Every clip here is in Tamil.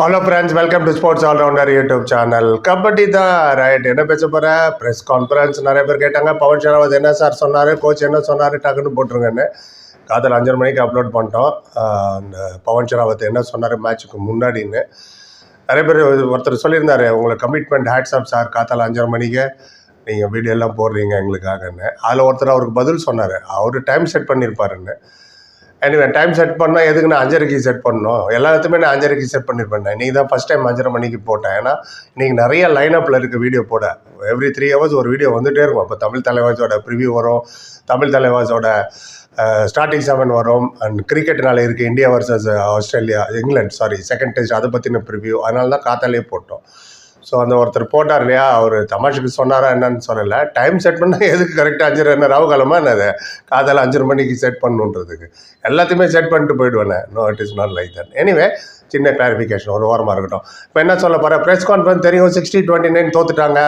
Hello friends welcome to sports allrounder YouTube channel kabaddi தான் ரைட் என்ன பேச போகிற ப்ரெஸ் கான்ஃபரன்ஸ் நிறைய பேர் கேட்டாங்க. பவன் ஷராவத் என்ன சார் சொன்னார்? கோச் என்ன சொன்னார்? டக்குன்னு போட்டுருங்கன்னு. காதல் அஞ்சரை மணிக்கு அப்லோட் பண்ணிட்டோம். அந்த பவன் ஷராவத் என்ன சொன்னார்? மேட்ச்சுக்கு முன்னாடின்னு. நிறைய பேர் ஒருத்தர் சொல்லியிருந்தார் உங்களுக்கு கமிட்மெண்ட் ஹேட்ஸ் ஆஃப் சார் காத்தால அஞ்சரை மணிக்கு. நீங்கள் வீடியோ எல்லாம் போடுறீங்க எங்களுக்காகன்னு. அதில் ஒருத்தர் அவருக்கு பதில் சொன்னார். அவர் டைம் செட் பண்ணியிருப்பாருன்னு எனிவே டைம் செட் பண்ணால் எதுக்கு நான் அஞ்சரைக்கு செட் பண்ணணும்? எல்லாத்துக்குமே நான் அஞ்சரைக்கு செட் பண்ணியிருப்பேன் இன்றைக்கி தான் ஃபஸ்ட் டைம் அஞ்சரை மணிக்கு போட்டேன். ஏன்னா இன்றைக்கி நிறைய லைனப்பில் இருக்குது வீடியோ போட. எவ்ரி த்ரீ ஹவர்ஸ் ஒரு வீடியோ வந்துகிட்டே இருக்கும். அப்போ தமிழ் தலைவாஸோட ப்ரிவியூ வரும். தமிழ் தலைவாஸோட ஸ்டார்டிங் செவன் வரும். அண்ட் கிரிக்கெட் நாளை இருக்குது India versus Australia England. Sorry second test அதை பற்றின ப்ரிவியூ அதனால தான் காத்தாலே போட்டோம். ஸோ அந்த ஒருத்தர் போட்டார் இல்லையா? அவர் தமாஷுக்கு சொன்னாரா என்னன்னு சொல்லலை. டைம் செட் பண்ணால் எதுக்கு கரெக்டாக அஞ்சு என்ன ராவுகாலமாக என்னது? காதால் அஞ்சரை மணிக்கு செட் பண்ணுன்றதுக்கு. எல்லாத்தையுமே செட் பண்ணிட்டு போயிடுவேன். No it is not like that anyway சின்ன கிளாரிஃபிகேஷன் ஒரு ஓரமாக இருக்கட்டும். இப்போ என்ன சொல்ல போகிறேன் ப்ரெஸ் கான்ஃபரன்ஸ் தெரியும். சிக்ஸ்டி டுவெண்ட்டி நைன் தோத்துட்டாங்க.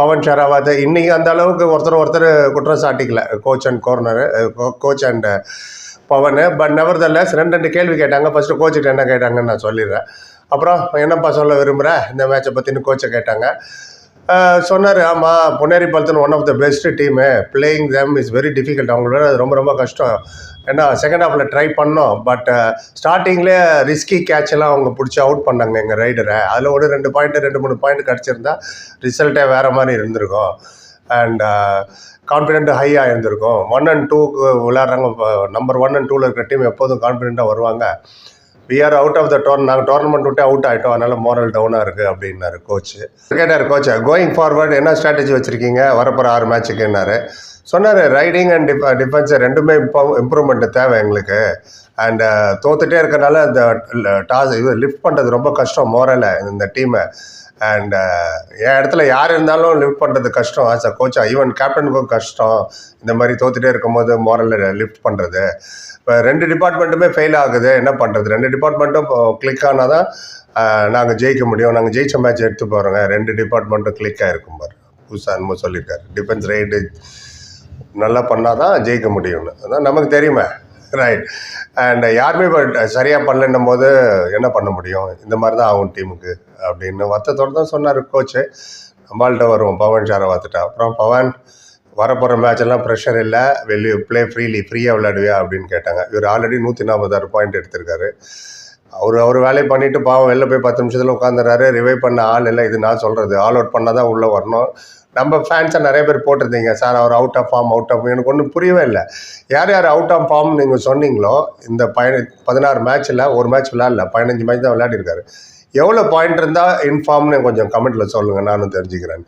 பவன் ஷராவத். இன்றைக்கி அந்த அளவுக்கு ஒருத்தர் ஒருத்தர் குற்றம் சாட்டிக்கல. Coach and corner coach and Pawan. But never ரெண்டு ரெண்டு கேள்வி கேட்டாங்க. ஃபஸ்ட்டு கோச்சுட்டு என்ன கேட்டாங்கன்னு நான் சொல்லிடுறேன். அப்புறம் என்னப்பா சொல்ல விரும்புகிற இந்த மேட்சை பற்றினு கோச்சை கேட்டாங்க. சொன்னார் ஆமாம் பொன்னேரி பாலத்தின் one of the best team playing them is very difficult அவங்களோட அது ரொம்ப ரொம்ப கஷ்டம். ஏன்னா செகண்ட் ஹாஃபில் ட்ரை பண்ணோம் பட் ஸ்டார்டிங்லேயே ரிஸ்கி கேட்ச் எல்லாம் அவங்க பிடிச்சி அவுட் பண்ணாங்க எங்கள் ரைடரை அதில் ஒரு ரெண்டு பாயிண்ட் ரெண்டு மூணு பாயிண்ட் கிடச்சிருந்தா ரிசல்ட்டே வேறு மாதிரி இருந்திருக்கும். அண்ட் கான்ஃபிடென்ட் ஹையாக இருந்திருக்கும். ஒன் அண்ட் டூக்கு விளையாடுறாங்க நம்பர் ஒன் அண்ட் டூவில் இருக்கிற டீம் எப்போதும் கான்ஃபிடென்ட்டாக வருவாங்க. We are out of the டோர்ன் நாங்கள் டோர்னமெண்ட் விட்டு அவுட் ஆகிட்டோம் அதனால் மோரல் டவுனாக இருக்குது அப்படின்னாரு கோச்சு கேட்டார் கோச்சு கோயிங் ஃபார்வர்டு என்ன ஸ்ட்ராட்டஜி வச்சுருக்கீங்க? வரப்போகிற ஆறு மேட்ச்சுக்குன்னாரு சொன்னார் ரைடிங் அண்ட் டிஃப டிஃபென்ஸ் ரெண்டுமே இப்போ இம்ப்ரூவ்மெண்ட் தேவை எங்களுக்கு. அண்ட் uh, தோத்துட்டே இருக்கனால இந்த டாஸ் இது லிஃப்ட் பண்ணுறது ரொம்ப கஷ்டம் மோரலை இந்த டீமை அண்ட் uh, என் இடத்துல யார் இருந்தாலும் லிஃப்ட் பண்ணுறது கஷ்டம் ஆஸ் அ கோச்சா ஈவன் கேப்டனுக்கும் கஷ்டம். இந்த மாதிரி தோத்துட்டே இருக்கும்போது மோரலில் லிஃப்ட் பண்ணுறது இப்போ ரெண்டு டிபார்ட்மெண்ட்டுமே ஃபெயில் ஆகுது என்ன பண்ணுறது ரெண்டு டிபார்ட்மெண்ட்டும் கிளிக் ஆனால் தான் நாங்கள் ஜெயிக்க முடியும். நாங்கள் ஜெயிச்ச மேட்ச் எடுத்து போகிறோங்க ரெண்டு டிபார்ட்மெண்ட்டும் கிளிக் ஆகிருக்கும் பாரு. புதுசாக என்னமோ சொல்லியிருக்காரு டிஃபென்ஸ் ரைடு நல்லா பண்ணால் தான் ஜெயிக்க முடியும்னு. அதான் நமக்கு தெரியுமே. ரைட் அண்ட் யாருமே இப்போ சரியாக பண்ணலன்னும் போது என்ன பண்ண முடியும்? இந்த மாதிரி தான் ஆகும் டீமுக்கு அப்படின்னு வத்தத்தோடு தான் சொன்னார் கோச்சு நம்மள்கிட்ட வருவோம் பவன் ஷாரை பார்த்துட்டா அப்புறம் பவன் வரப்போகிற மேட்ச் எல்லாம் ப்ரெஷர் இல்லை. வெளியே ப்ளே ஃப்ரீலி ஃப்ரீயாக விளையாடுவியா அப்படின்னு கேட்டாங்க. இவர் ஆல்ரெடி நூற்றி நாற்பதாறு பாயிண்ட் எடுத்திருக்காரு. அவர் அவர் வேலையை பண்ணிவிட்டு பாவம் வெளில போய் பத்து நிமிஷத்தில் உட்காந்துறாரு ரிவைவ் பண்ண ஆள் இல்லை. இது நான் சொல்கிறது ஆல் அவுட் பண்ணால் தான் உள்ளே வரணும். நம்ம ஃபேன்ஸை நிறைய பேர் போட்டிருந்தீங்க. Sir our out of form out of எனக்கு ஒன்றும் புரியவே இல்லை. யார் யார் அவுட் ஆஃப் ஃபார்ம் நீங்கள் சொன்னீங்களோ இந்த பயண பதினாறு மேட்ச்சில் ஒரு மேட்ச் விளையாடல. பதினஞ்சு மேட்ச் தான் விளையாடிருக்காரு. எவ்வளோ பாயிண்ட் இருந்தால் இன்ஃபார்ம்னு கொஞ்சம் கமெண்ட்டில் சொல்லுங்கள் நானும் தெரிஞ்சுக்கிறேன்.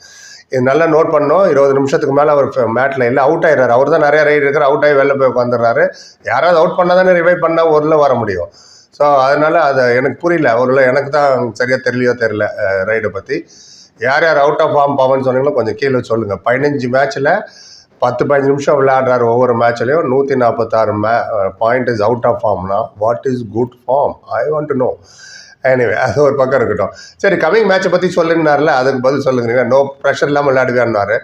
இது நல்லா நோட் பண்ணோம் இருபது நிமிஷத்துக்கு மேலே அவர் மேட்டில் இல்லை. அவுட் ஆயிடுறாரு. அவர் தான் நிறைய ரைடு இருக்கார் அவுட் ஆகி வெளில போய் உட்காந்துடுறாரு யாராவது அவுட் பண்ணால் தானே ரிவைவ் பண்ணால் ஒரு வர முடியும். ஸோ அதனால் அதை எனக்கு புரியல. ஒரு எனக்கு தான் சரியாக தெரியலையோ தெரில ரைடை பற்றி யார் யார் அவுட் ஆஃப் ஃபார்ம் பவன் சொன்னீங்களோ கொஞ்சம் கீழே சொல்லுங்கள் பதினஞ்சு மேட்ச்சில் பத்து பதினஞ்சு நிமிஷம் விளையாடுறாரு ஒவ்வொரு மேட்ச்லேயும் நூற்றி நாற்பத்தாறு my point is out of ஃபார்ம்னா what is good form I want to know anyway அது ஒரு பக்கம் இருக்கட்டும் சரி கமிங் மேட்சை பற்றி சொல்லுங்கனார்ல அதுக்கு பதில் சொல்லுங்க நோ ப்ரெஷர் இல்லாமல் விளையாடுவேன்னாரு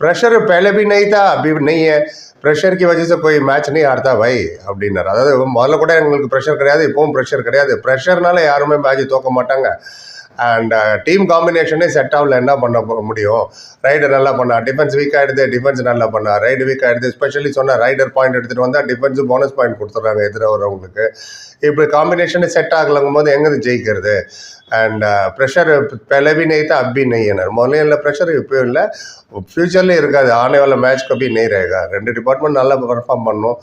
ப்ரெஷர் पहले भी नहीं था अभी भी नहीं है ப்ரெஷர் की वजह से कोई मैच नहीं हारता भाई அப்படின்னாரு அதாவது முதல்ல கூட எங்களுக்கு ப்ரெஷர் கிடையாது இப்போவும் ப்ரெஷர் கிடையாது ப்ரெஷர்னால யாருமே மேட்ச் தோக்க மாட்டாங்க அண்ட் டீம் காம்பினேஷனே செட் ஆகல என்ன பண்ண முடியும்? ரைடர் நல்லா பண்ணா டிஃபென்ஸ் வீக் ஆகிடுது டிஃபென்ஸ் நல்லா பண்ணா. ரைடு வீக் ஆகிடுது ஸ்பெஷலி சொன்னால் ரைடர் பாயிண்ட் எடுத்துகிட்டு வந்தால் டிஃபென்ஸு போனஸ் பாயிண்ட் கொடுத்துட்றாங்க எதிராக வரவங்களுக்கு. இப்படி காம்பினேஷனே செட் ஆகலங்கும் போது எங்கே ஜெயிக்கிறது? Uh, அண்ட் ப்ரெஷர் பிளவி நெய் தான் அப்பி நெய்யினர் முதல்ல இல்லை ப்ரெஷர் இப்பயும் இல்லை. ஃப்யூச்சர்லேயும் இருக்காது. ஆனே மேட்ச் கப்பி நெய் ரேகா ரெண்டு டிபார்ட்மெண்ட் நல்லா பர்ஃபார்ம் பண்ணும்.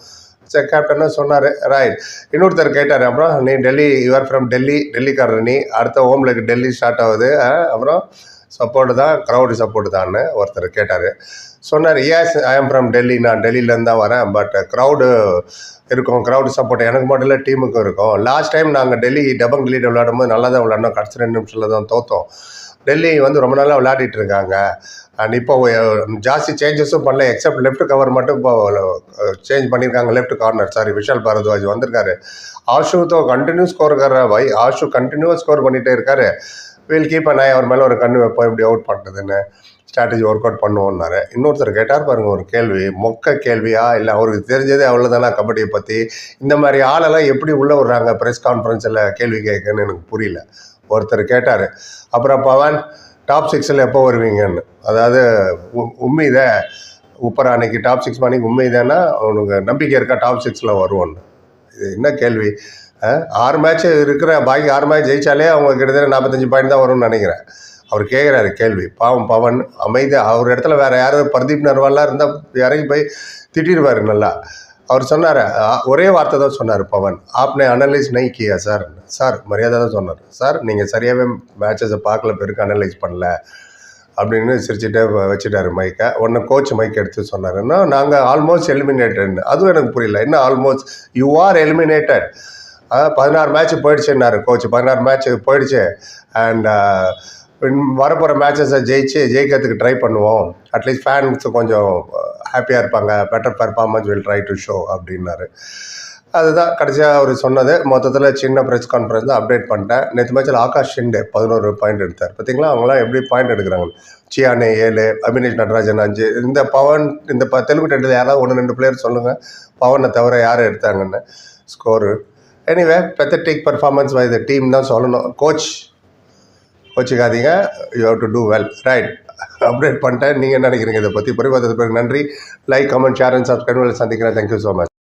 சரி கேப்டன்னு சொன்னார் ரைட் இன்னொருத்தர் கேட்டார் அப்புறம் நீ டெல்லி யூஆர் ஃப்ரம் டெல்லி டெல்லிக்காரர் நீ அடுத்த ஹோம்லேக்கு டெல்லி ஸ்டார்ட் ஆகுது அப்புறம் சப்போர்ட்டு தான் க்ரௌடு சப்போர்ட்டு தான்னு ஒருத்தர் கேட்டார். சொன்னார் yes I am from Delhi நான் டெல்லியிலேருந்து தான் வரேன். பட் க்ரௌடு இருக்கும். க்ரௌடு சப்போர்ட் எனக்கு மட்டும் இல்லை டீமுக்கும் இருக்கும். லாஸ்ட் டைம் நாங்கள் டெல்லி டபங் டெல்லி விளையாடும் போது நல்லா தான் விளையாடணும் கடைசி ரெண்டு நிமிஷத்தில் தான் தோத்தோம். டெல்லி வந்து ரொம்ப நாளாக விளையாடிட்டு இருக்காங்க. அண்ட் இப்போ ஜாஸ்தி சேஞ்சஸும் பண்ணல. எக்ஸப்ட் லெஃப்ட் கவர் மட்டும் இப்போ சேஞ்ச் பண்ணியிருக்காங்க. Left corner sorry Vishal Bharadwaj வந்திருக்காரு. ஆஷு தோ கண்டினியூ ஸ்கோர் கர்ற வை ஆஷு கண்டினியூவாக ஸ்கோர் பண்ணிகிட்டே இருக்காரு. வில் கீப் அண்ட் அவர் மேலே ஒரு கண்ணு வைப்போம். இப்படி அவுட் பண்ணுறதுன்னு ஸ்ட்ராட்டஜி ஒர்க் அவுட் பண்ணுவோன்னாரு இன்னொருத்தர் கேட்டார் பாருங்கள் ஒரு கேள்வி. மொக்க கேள்வியா? இல்லை அவருக்கு தெரிஞ்சதே அவ்வளோதானா கபடியை பற்றி இந்த மாதிரி ஆளெல்லாம் எப்படி உள்ளே விடுறாங்க ப்ரெஸ் கான்ஃபரன்ஸில் கேள்வி கேட்கன்னு எனக்கு புரியல. ஒருத்தர் கேட்டார். அப்புறம் பவன் டாப் சிக்ஸில் எப்போ வருவீங்கன்னு? அதாவது உ- உம்மீத. உப்பர் அன்னைக்கு டாப் சிக்ஸ் மணிக்கு உண்மைதானா அவனுக்கு நம்பிக்கை இருக்கா? டாப் சிக்ஸில் வருவோன்னு இது என்ன கேள்வி? ஆறு மேட்ச் இருக்கிற பாக்கி ஆறு மேட்ச் ஜெயிச்சாலே அவங்க கிட்டத்தட்ட நாற்பத்தஞ்சு பாயிண்ட் தான் வரும்னு நினைக்கிறேன். அவர் கேட்குறாரு கேள்வி. பாவம் பவன் அமைதி. அவர் இடத்துல வேறு யாராவது பிரதீப் நர்வால்லாம் இருந்தால் இறங்கி போய் திட்டிடுவார் நல்லா. அவர் சொன்னார் ஒரே வார்த்தை தான் சொன்னார் பவன். ஆப்னே அனலைஸ் நை கியா சார்? சார் மரியாதை தான் சொன்னார். சார் நீங்கள் சரியாகவே மேட்சஸை பார்க்கல பெருக்கு அனலைஸ் பண்ணல. அப்படின்னு சிரிச்சுட்டே வச்சுட்டாரு மைக்கை. உடனே கோச் மைக் எடுத்து சொன்னாருன்னா நாங்கள் ஆல்மோஸ்ட் எலிமினேட்டட் அதுவும் எனக்கு புரியல. என்ன ஆல்மோஸ்ட் யூ ஆர் எலிமினேட்டட் பதினாறு மேட்ச் போயிடுச்சுன்னாரு கோச் பதினாறு மேட்ச் போயிடுச்சு. அண்ட் வரப்போகிற மேட்சஸை ஜெயிச்சு ஜெயிக்கிறதுக்கு ட்ரை பண்ணுவோம். அட்லீஸ்ட் ஃபேன்ஸ் கொஞ்சம் uh, ஹாப்பியாக இருப்பாங்க. Better performance will try to show அப்படின்னாரு. அதுதான் கடைசியாக அவர் சொன்னது. மொத்தத்தில் சின்ன ப்ரெஸ் கான்ஃபரன்ஸ் தான் அப்டேட் பண்ணிட்டேன். நேற்று மேட்ச்சில் ஆகாஷ் ஷிண்டே பதினோரு பாயிண்ட் எடுத்தார். பார்த்தீங்களா அவங்களாம் எப்படி பாயிண்ட் எடுக்கிறாங்க? சியானே ஏழு அபினேஷ் நடராஜன் அஞ்சு. இந்த பவன் இந்த ப தெலுங்கு டெண்டில் யாராவது ஒன்று ரெண்டு பிளேயர் சொல்லுங்கள் பவனை தவிர யார் எடுத்தாங்கன்னு. Score anyway pathetic performance by the team தான் சொல்லணும். கோச் கோச்சிக்காதீங்க. You have to do well right update பண்ணிட்டேன். நீங்கள் என்ன நினைக்கிறீங்க? இதை பற்றி பிறகு நன்றி. Like comment share and subscribe சந்திக்கிறேன். Thank you so much